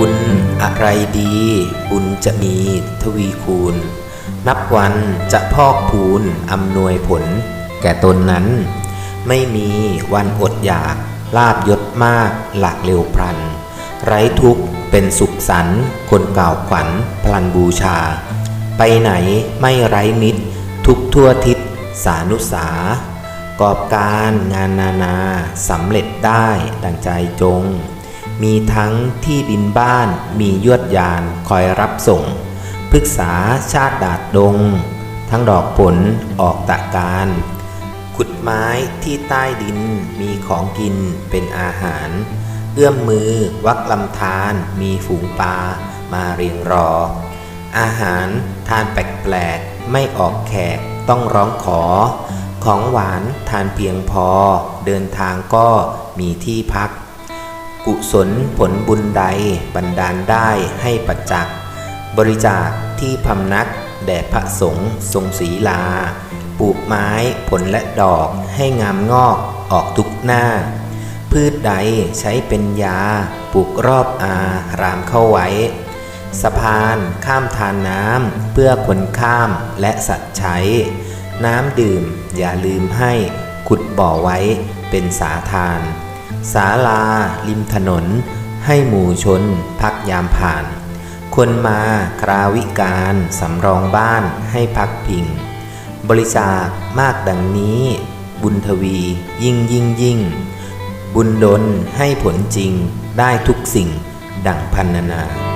บุญอะไรดี บุญจะมีทวีคูณ นับวันจะพอกพูนอำนวยผล แก่ตนนั้น ไม่มีวันอดอยากลาบยศมากหลักเร็วพลัน ไร้ทุกข์เป็นสุขสันคนกล่าวขวัญพลันบูชา ไปไหนไม่ไร้มิตร ทุกทั่วทิศสานุสากอบการงานนานาสำเร็จได้ดังใจจง มีทั้งที่ดินบ้านมียวดยานคอยรับส่งพฤกษาชาติดาดดง ทั้งดอกผลออกตะการ ขุดไม้ที่ใต้ดินมีของกินเป็นอาหาร เอื้อมมือวักลำธารมีฝูงปลามาเรียงรอ อาหารทานแปลกๆไม่ออกแขกต้องร้องขอ ของหวานทานเพียงพอ เดินทางก็มีที่พัก กุศลผลบุญใดบันดาลได้ให้ปัจจักบริจาคที่พำนัก แด่พระสงฆ์ทรงศีลา ปลูกไม้ผลและดอกให้งามงอกออกทุกหน้า พืชใดใช้เป็นยา ปลูกรอบอารามเข้าไว้ สะพานข้ามทานน้ำเพื่อคนข้ามและสัตว์ใช้ น้ำดื่มอย่าลืมให้ขุดบ่อไว้เป็นสาทาน ศาลา ริมถนน ให้หมู่ชน พักยามผ่าน คนมาคราวิการสำรองบ้านให้พักพิง บริจาคมากดังนี้ บุญทวียิ่งยิ่งยิ่ง บุญดลให้ผลจริงได้ทุกสิ่งดังพันนานา